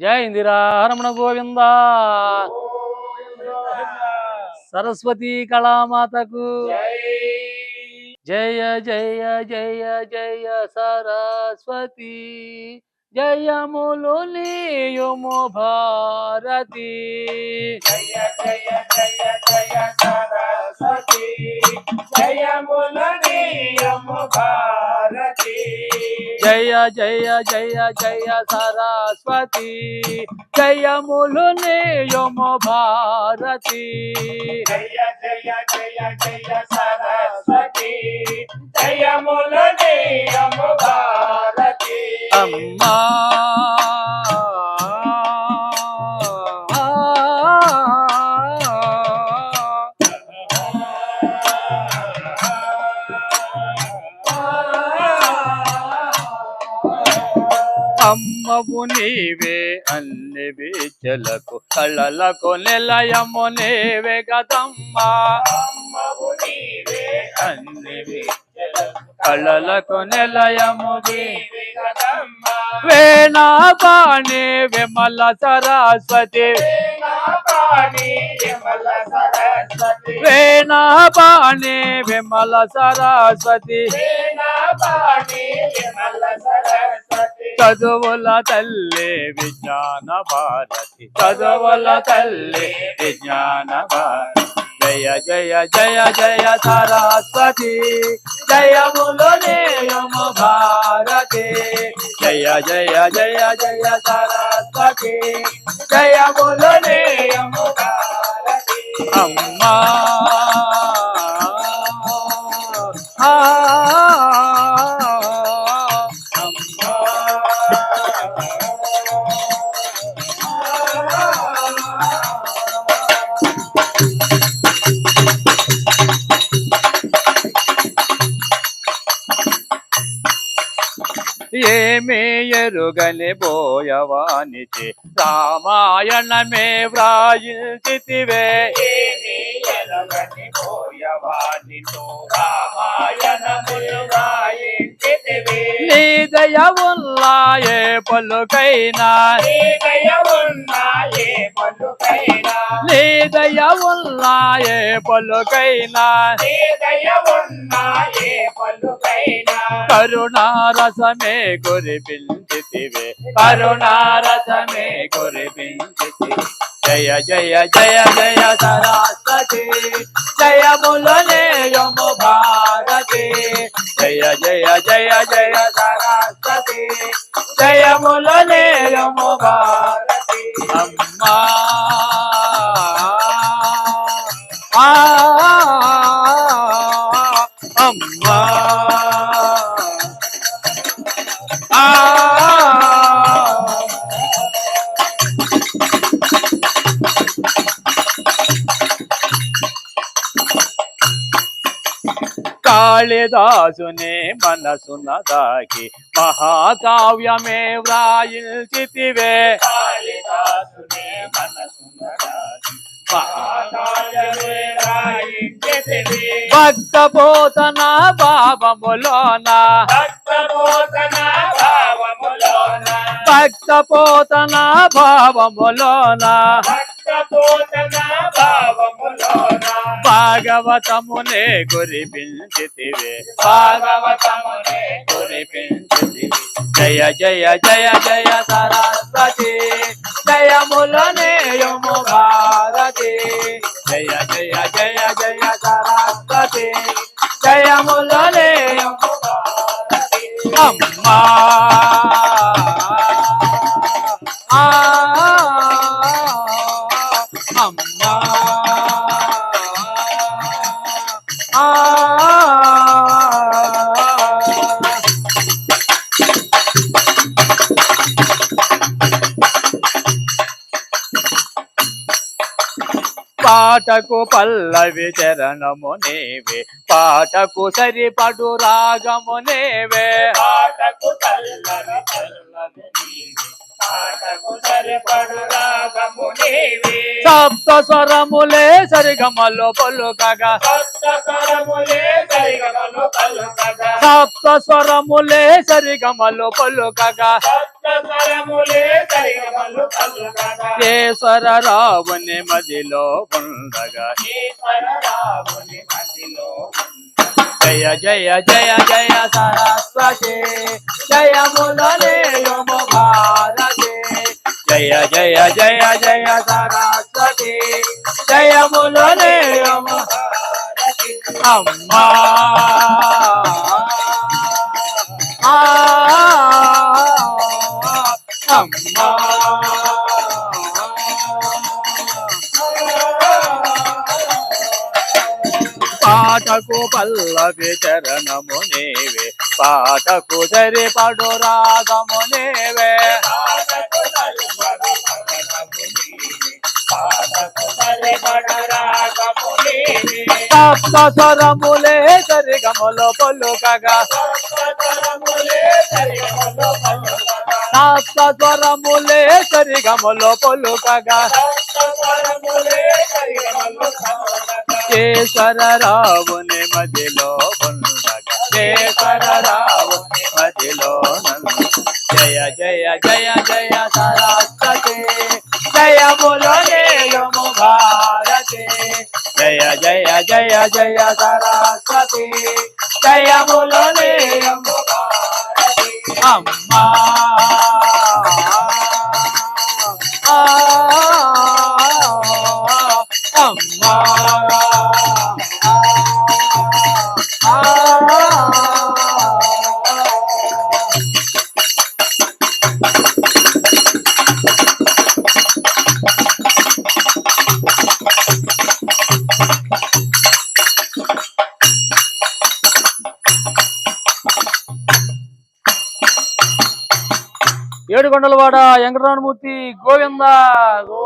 జయ ఇందిరా రమణ గోవింద. సరస్వతి కళామాతకు. జయ జయ జయ జయ సరస్వతి. జయములు నీయుము భారతి. జయ జయ జయ జయ సరస్వతి. జయముల నీయము భారతి. జయ జయ జయ జయ సరస్వతి. జయములు నీయుము భారతి. జయ జయ జయ జయ సరస్వతి. జయముల నీయము భారతి. అమ్మా అమ్మవు నీవే అన్ని విద్యలకు కళ్ళలకు నిలయము నీవే గదమ్మా కళ్ళలకు నిలయము వేణాపాణి విమల సరస్వతి. పాణి విమల సరస్వతి. వేణాపాణి విమల సరస్వతి. విమల సరస్వతి. చదువుల తల్లి విజ్ఞాన భారతి. చదువుల తల్లి విజ్ఞాన భారతి. జయ జయ జయ జయ సరస్వతి. జయములు నేయము భారతి. జయ జయ జయ జయ సరస్వతి. జయములు నేయము భారతి. అమ్మా! అమ్మా ఏమే ఎరుగని పోయవానిచి రామాయణమే వ్రాయించితివే ఏమి ఎరగని పోయవానితో ఉన్నాయే పలుకైనా. నీ దయ ఉన్నాయే పలుకైనా. కరుణారసమే కురిపించితివే. కరుణారసమే కురిపించితివే. జయ జయ జయ జయ సరస్వతి. జయములనే యము భారతి జయ జయ జయ జయ సరస్వతి. జయములనే యము భారతి కాళిదాసునే మనసున దాకి మహాకావ్యమే రాయించితివి. భక్త పోతన భావములోన. భక్త పోతన భావములోన. భక్తబోధన భావములోన భాగవతమునే కురిపించితివే. భాగవతమునే కురిపించితివే. జయ జయ జయ జయ సరస్వతి. జయములనే యము భారతి. జయ జయ జయ జయ సరస్వతి. జయములనే యము భారతి. అమ్మా! పాటకు పల్లవి చరణము నేవే పాటకు సరిపడు రాగము నేవే పాటకు సరిపడు రాగము నీవే. సప్త స్వరములే సరిగమలో పలుకగా సప్త స్వరములే సరిగమలు పలుకగా. కేసర రావుని మదిలో ఉండగా. ఈశ్వర జయ జయ జయ జయ సరస్వతి. జయములనే యము భారతి. జయ జయ జయ జయ సరస్వతి. జయములనే యము అమ్మా! పాటకు పల్లవి చరణము నీవే పాటకు సరిపడు రాగము నీవే పాదకు తల్వవి పవనము నీవే. పాదకు సరిపడ రాగము నీవే. సప్త స్వరములే సరిగములో పలుకగా స్వరములే సరిగమలు పలుకగా. సప్త కేసర రావుని మదిలో ఉండగా కేసర రావుని మదిలో జయ జయ జయ జయ సరస్వతి జయములో నేయము భారతి జయ జయ జయ జయ సరస్వతి జయములో నేయము భారతి అమ్మా ఏడుకొండలవాడ వెంకటరామమూర్తి గోవింద గో